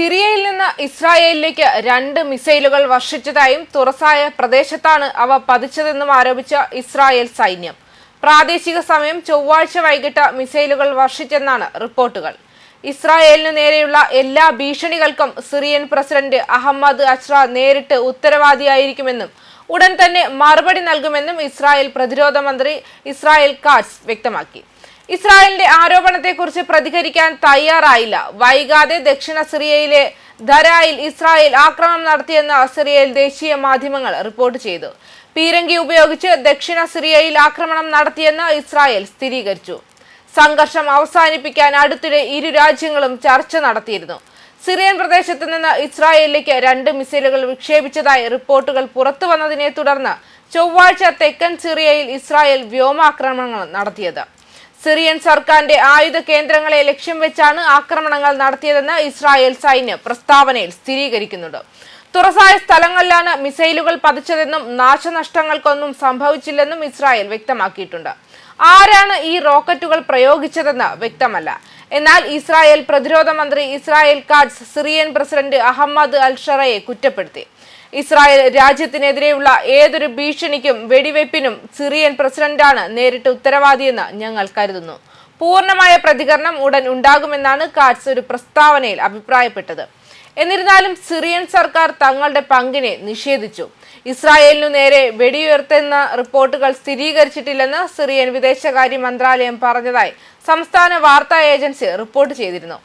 സിറിയയിൽ നിന്ന് ഇസ്രായേലിലേക്ക് രണ്ട് മിസൈലുകൾ വർഷിച്ചതായും തുറസായ പ്രദേശത്താണ് അവ പതിച്ചതെന്നും ആരോപിച്ച ഇസ്രായേൽ സൈന്യം. പ്രാദേശിക സമയം ചൊവ്വാഴ്ച വൈകിട്ട് മിസൈലുകൾ വർഷിച്ചെന്നാണ് റിപ്പോർട്ടുകൾ. ഇസ്രായേലിനു നേരെയുള്ള എല്ലാ ഭീഷണികൾക്കും സിറിയൻ പ്രസിഡന്റ് അഹമ്മദ് അഷ്റ നേരിട്ട് ഉത്തരവാദിയായിരിക്കുമെന്നും ഉടൻ തന്നെ മറുപടി നൽകുമെന്നും ഇസ്രായേൽ പ്രതിരോധ മന്ത്രി ഇസ്രായേൽ കാറ്റ്സ് വ്യക്തമാക്കി. ഇസ്രായേലിന്റെ ആരോപണത്തെക്കുറിച്ച് പ്രതികരിക്കാൻ തയ്യാറായില്ല. വൈകാതെ ദക്ഷിണ സിറിയയിലെ ധരായിൽ ഇസ്രായേൽ ആക്രമണം നടത്തിയെന്ന് സിറിയയിൽ ദേശീയ മാധ്യമങ്ങൾ റിപ്പോർട്ട് ചെയ്തു. പീരങ്കി ഉപയോഗിച്ച് ദക്ഷിണ സിറിയയിൽ ആക്രമണം നടത്തിയെന്ന് ഇസ്രായേൽ സ്ഥിരീകരിച്ചു. സംഘർഷം അവസാനിപ്പിക്കാൻ അടുത്തിടെ ഇരു രാജ്യങ്ങളും ചർച്ച നടത്തിയിരുന്നു. സിറിയൻ പ്രദേശത്ത് നിന്ന് ഇസ്രായേലിലേക്ക് രണ്ട് മിസൈലുകൾ വിക്ഷേപിച്ചതായി റിപ്പോർട്ടുകൾ പുറത്തു വന്നതിനെ തുടർന്ന് ചൊവ്വാഴ്ച തെക്കൻ സിറിയയിൽ ഇസ്രായേൽ വ്യോമാക്രമണങ്ങൾ നടത്തിയത്. സിറിയൻ സർക്കാരിന്റെ ആയുധ കേന്ദ്രങ്ങളെ ലക്ഷ്യം വെച്ചാണ് ആക്രമണങ്ങൾ നടത്തിയതെന്ന് ഇസ്രായേൽ സൈന്യം പ്രസ്താവനയിൽ സ്ഥിരീകരിക്കുന്നുണ്ട്. തുറസായ സ്ഥലങ്ങളിലാണ് മിസൈലുകൾ പതിച്ചതെന്നും നാശനഷ്ടങ്ങൾക്കൊന്നും സംഭവിച്ചില്ലെന്നും ഇസ്രായേൽ വ്യക്തമാക്കിയിട്ടുണ്ട്. ആരാണ് ഈ റോക്കറ്റുകൾ പ്രയോഗിച്ചതെന്ന് വ്യക്തമല്ല. എന്നാൽ ഇസ്രായേൽ പ്രതിരോധ മന്ത്രി Israel Katz Syrian president Ahmed അൽഷറയെ കുറ്റപ്പെടുത്തി. ഇസ്രായേൽ രാജ്യത്തിനെതിരെയുള്ള ഏതൊരു ഭീഷണിക്കും വെടിവയ്പ്പിനും സിറിയൻ പ്രസിഡന്റാണ് നേരിട്ട് ഉത്തരവാദിയെന്ന് ഞങ്ങൾ കരുതുന്നു. പൂർണമായ പ്രതികരണം ഉടൻ ഉണ്ടാകുമെന്നാണ് കാറ്റ്സ് ഒരു പ്രസ്താവനയിൽ അഭിപ്രായപ്പെട്ടത്. എന്നിരുന്നാലും സിറിയൻ സർക്കാർ തങ്ങളുടെ പങ്കിനെ നിഷേധിച്ചു. ഇസ്രായേലിനു നേരെ വെടിയുയർത്തെന്ന റിപ്പോർട്ടുകൾ സ്ഥിരീകരിച്ചിട്ടില്ലെന്ന് സിറിയൻ വിദേശകാര്യ മന്ത്രാലയം പറഞ്ഞതായി സംസ്ഥാന വാർത്താ ഏജൻസി റിപ്പോർട്ട് ചെയ്തിരുന്നു.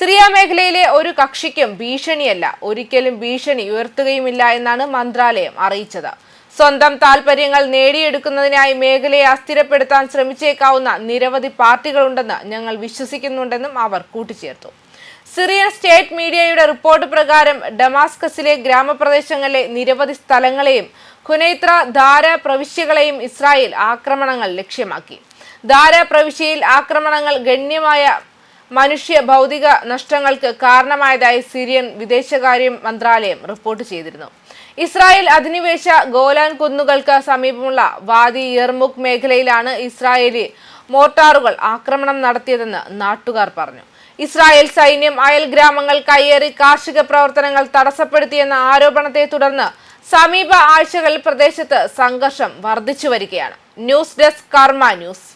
സിറിയ മേഖലയിലെ ഒരു കക്ഷിക്കും ഭീഷണിയല്ല. ഒരിക്കലും ഭീഷണി ഉയർത്തുകയുമില്ല എന്നാണ് മന്ത്രാലയം അറിയിച്ചത്. സ്വന്തം താൽപര്യങ്ങൾ നേടിയെടുക്കുന്നതിനായി മേഖലയെ അസ്ഥിരപ്പെടുത്താൻ ശ്രമിച്ചേക്കാവുന്ന നിരവധി പാർട്ടികളുണ്ടെന്ന് ഞങ്ങൾ വിശ്വസിക്കുന്നുണ്ടെന്നും അവർ കൂട്ടിച്ചേർത്തു. സിറിയൻ സ്റ്റേറ്റ് മീഡിയയുടെ റിപ്പോർട്ട് പ്രകാരം ഡമാസ്കസിലെ ഗ്രാമപ്രദേശങ്ങളിലെ നിരവധി സ്ഥലങ്ങളെയും ഖുനൈത്ര ധാര പ്രവിശ്യകളെയും ഇസ്രായേൽ ആക്രമണങ്ങൾ ലക്ഷ്യമാക്കി. ധാര പ്രവിശ്യയിൽ ആക്രമണങ്ങൾ ഗണ്യമായ മനുഷ്യ ഭൗതിക നഷ്ടങ്ങൾക്ക് കാരണമായതായി സിറിയൻ വിദേശകാര്യ മന്ത്രാലയം റിപ്പോർട്ട് ചെയ്തിരുന്നു. ഇസ്രായേൽ അധിനിവേശ ഗോലാൻ കുന്നുകൾക്ക് സമീപമുള്ള വാദി യർമുഖ് മേഖലയിലാണ് ഇസ്രായേലി മോർട്ടാറുകൾ ആക്രമണം നടത്തിയതെന്ന് നാട്ടുകാർ പറഞ്ഞു. ഇസ്രായേൽ സൈന്യം അയൽ ഗ്രാമങ്ങൾ കയ്യേറി കാർഷിക പ്രവർത്തനങ്ങൾ തടസ്സപ്പെടുത്തിയെന്ന ആരോപണത്തെ തുടർന്ന് സമീപ ആഴ്ചകളിൽ പ്രദേശത്ത് സംഘർഷം വർദ്ധിച്ചു വരികയാണ്. News desk Karma news.